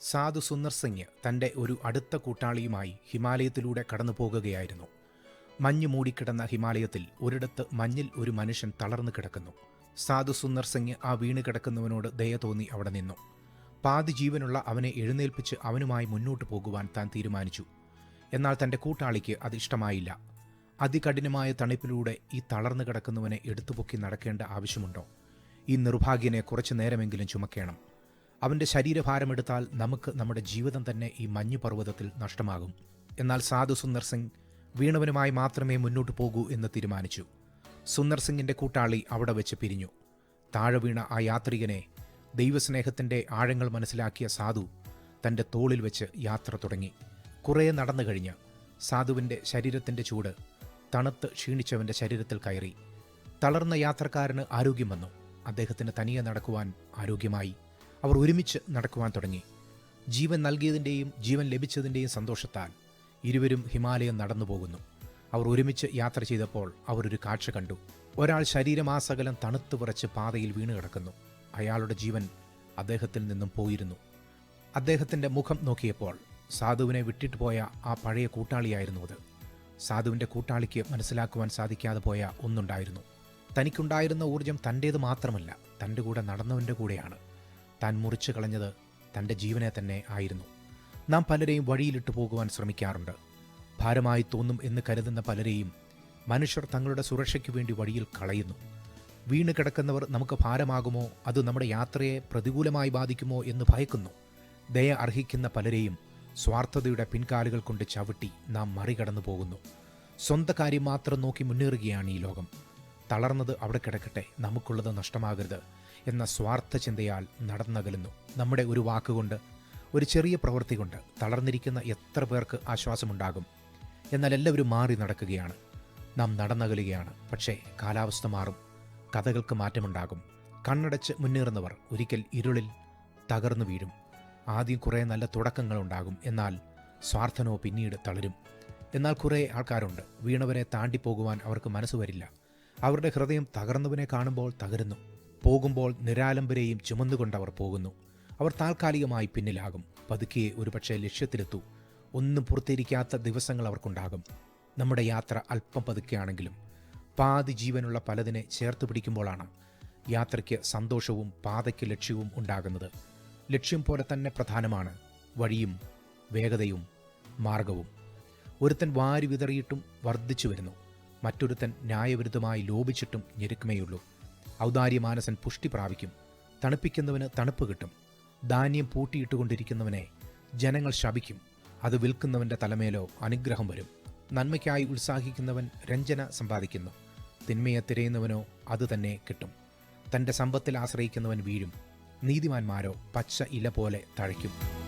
സാധു സുന്ദർ സിംഗ് തന്റെ ഒരു അടുത്ത കൂട്ടാളിയുമായി ഹിമാലയത്തിലൂടെ കടന്നു പോകുകയായിരുന്നു മഞ്ഞ് മൂടിക്കിടന്ന ഹിമാലയത്തിൽ ഒരിടത്ത് മഞ്ഞിൽ ഒരു മനുഷ്യൻ തളർന്നു കിടക്കുന്നു. സാധു സുന്ദർ സിംഗ് ആ വീണ് കിടക്കുന്നവനോട് ദയ തോന്നി അവിടെ നിന്നു. പാതി ജീവനുള്ള അവനെ എഴുന്നേൽപ്പിച്ച് അവനുമായി മുന്നോട്ട് പോകുവാൻ താൻ തീരുമാനിച്ചു. എന്നാൽ തന്റെ കൂട്ടാളിക്ക് അത് ഇഷ്ടമായില്ല. അതികഠിനമായ തണുപ്പിലൂടെ ഈ തളർന്നു കിടക്കുന്നവനെ എടുത്തുപൊക്കി നടക്കേണ്ട ആവശ്യമുണ്ടോ? ഈ നിർഭാഗ്യനെ കുറച്ചു നേരമെങ്കിലും ചുമക്കേണം. അവന്റെ ശരീരഭാരമെടുത്താൽ നമുക്ക് നമ്മുടെ ജീവിതം തന്നെ ഈ മഞ്ഞു പർവതത്തിൽ നഷ്ടമാകും. എന്നാൽ സാധു സുന്ദർ സിംഗ് വീണവനുമായി മാത്രമേ മുന്നോട്ട് പോകൂ എന്ന് തീരുമാനിച്ചു. സുന്ദർ സിംഗിന്റെ കൂട്ടാളി അവിടെ വെച്ച് പിരിഞ്ഞു. താഴെ വീണ ആ യാത്രികനെ ദൈവസ്നേഹത്തിന്റെ ആഴങ്ങൾ മനസ്സിലാക്കിയ സാധു തന്റെ തോളിൽ വെച്ച് യാത്ര തുടങ്ങി. കുറേ നടന്നു കഴിഞ്ഞ് സാധുവിന്റെ ശരീരത്തിന്റെ ചൂട് തണുത്ത് ക്ഷീണിച്ചവന്റെ ശരീരത്തിൽ കയറി. തളർന്ന യാത്രക്കാരന് ആരോഗ്യം വന്നു. അദ്ദേഹത്തിന് തനിയെ നടക്കുവാൻ ആരോഗ്യമായി. അവർ ഒരുമിച്ച് നടക്കുവാൻ തുടങ്ങി. ജീവൻ നൽകിയതിന്റെയും ജീവൻ ലഭിച്ചതിന്റെയും സന്തോഷത്താൽ ഇരുവരും ഹിമാലയം നടന്നു പോകുന്നു അവർ ഒരുമിച്ച് യാത്ര ചെയ്തപ്പോൾ അവർ ഒരു കാഴ്ച കണ്ടു. ഒരാൾ ശരീരമാസകലം തണുത്തു വിറച്ച് പാതയിൽ വീണ് കിടക്കുന്നു. അയാളുടെ ജീവൻ അദ്ദേഹത്തിൽ നിന്നും പോയിരുന്നു. അദ്ദേഹത്തിന്റെ മുഖം നോക്കിയപ്പോൾ സാധുവിനെ വിട്ടിട്ട് പോയ ആ പഴയ കൂട്ടാളിയായിരുന്നു അത്. സാധുവിന്റെ കൂട്ടാളിക്ക് മനസ്സിലാക്കുവാൻ സാധിക്കാതെ പോയ ഒന്നുണ്ടായിരുന്നു. തനിക്കുണ്ടായിരുന്ന ഊർജം തന്റേത് മാത്രമല്ല തന്റെ കൂടെ നടന്നവന്റെ കൂടെയാണ്. താൻ മുറിച്ചു കളഞ്ഞത് തന്റെ ജീവനെ തന്നെ ആയിരുന്നു. നാം പലരെയും വഴിയിലിട്ട് പോകുവാൻ ശ്രമിക്കാറുണ്ട്. ഭാരമായി തോന്നും എന്ന് കരുതുന്ന പലരെയും മനുഷ്യർ തങ്ങളുടെ സുരക്ഷയ്ക്ക് വേണ്ടി വഴിയിൽ കളയുന്നു. വീണ് കിടക്കുന്നവർ നമുക്ക് ഭാരമാകുമോ? അത് നമ്മുടെ യാത്രയെ പ്രതികൂലമായി ബാധിക്കുമോ എന്ന് ഭയക്കുന്നു. ദയ അർഹിക്കുന്ന പലരെയും സ്വാർത്ഥതയുടെ പിൻകാലുകൾ കൊണ്ട് ചവിട്ടി നാം മറികടന്നു പോകുന്നു. സ്വന്തം കാര്യം മാത്രം നോക്കി മുന്നേറുകയാണ് ഈ ലോകം. തളർന്നത് അവിടെ കിടക്കട്ടെ നമുക്കുള്ളത് നഷ്ടമാകരുത് എന്ന സ്വാർത്ഥ ചിന്തയാൽ നടന്നകലുന്നു. നമ്മുടെ ഒരു വാക്കുകൊണ്ട് ഒരു ചെറിയ പ്രവൃത്തി കൊണ്ട് തളർന്നിരിക്കുന്ന എത്ര പേർക്ക് ആശ്വാസമുണ്ടാകും? എന്നാൽ എല്ലാവരും മാറി നടക്കുകയാണ്. നാം നടന്നകലുകയാണ് പക്ഷേ കാലാവസ്ഥ മാറും കഥകൾക്ക് മാറ്റമുണ്ടാകും. കണ്ണടച്ച് മുന്നേറുന്നവർ ഒരിക്കൽ ഇരുളിൽ തകർന്നു വീഴും. ആദ്യം കുറേ നല്ല തുടക്കങ്ങളുണ്ടാകും എന്നാൽ സ്വാർത്ഥനോ പിന്നീട് തളരും. എന്നാൽ കുറേ ആൾക്കാരുണ്ട് വീണവരെ താണ്ടിപ്പോകുവാൻ അവർക്ക് മനസ്സ് വരില്ല. അവരുടെ ഹൃദയം തകർന്നവനെ കാണുമ്പോൾ തകരുന്നു. പോകുമ്പോൾ നിരാലംബരെയും ചുമന്നുകൊണ്ടവർ പോകുന്നു. അവർ താൽക്കാലികമായി പിന്നിലാകും. പതുക്കെ ഒരുപക്ഷെ ലക്ഷ്യത്തിലെത്തൂ. ഒന്നും പുറത്തിരിക്കാത്ത ദിവസങ്ങൾ അവർക്കുണ്ടാകും. നമ്മുടെ യാത്ര അല്പം പതുക്കെയാണെങ്കിലും. പാതി ജീവനുള്ള പലതിനെ ചേർത്ത് പിടിക്കുമ്പോഴാണ് യാത്രയ്ക്ക് സന്തോഷവും പാതയ്ക്ക് ലക്ഷ്യവും ഉണ്ടാകുന്നത്. ലക്ഷ്യം പോലെ തന്നെ പ്രധാനമാണ് വഴിയും വേഗതയും മാർഗവും. ഒരുത്തൻ വാരി വിതറിയിട്ടും വർദ്ധിച്ചു വരുന്നു. മറ്റൊരുത്തൻ ന്യായവിരുദ്ധമായി ലോപിച്ചിട്ടും ഞെരുക്കുമേയുള്ളൂ. ഔദാര്യമാനസൻ പുഷ്ടി പ്രാപിക്കും. തണുപ്പിക്കുന്നവന് തണുപ്പ് കിട്ടും. ധാന്യം പൂട്ടിയിട്ടുകൊണ്ടിരിക്കുന്നവനെ ജനങ്ങൾ ശപിക്കും. അത് വിൽക്കുന്നവന്റെ തലമേലോ അനുഗ്രഹം വരും. നന്മയ്ക്കായി ഉത്സാഹിക്കുന്നവൻ രഞ്ജന സമ്പാദിക്കുന്നു. തിന്മയെ തിരയുന്നവനോ അത് തന്നെ കിട്ടും. തന്റെ സമ്പത്തിൽ ആശ്രയിക്കുന്നവൻ വീഴും. നീതിമാന്മാരോ പച്ച ഇല പോലെ തഴയ്ക്കും.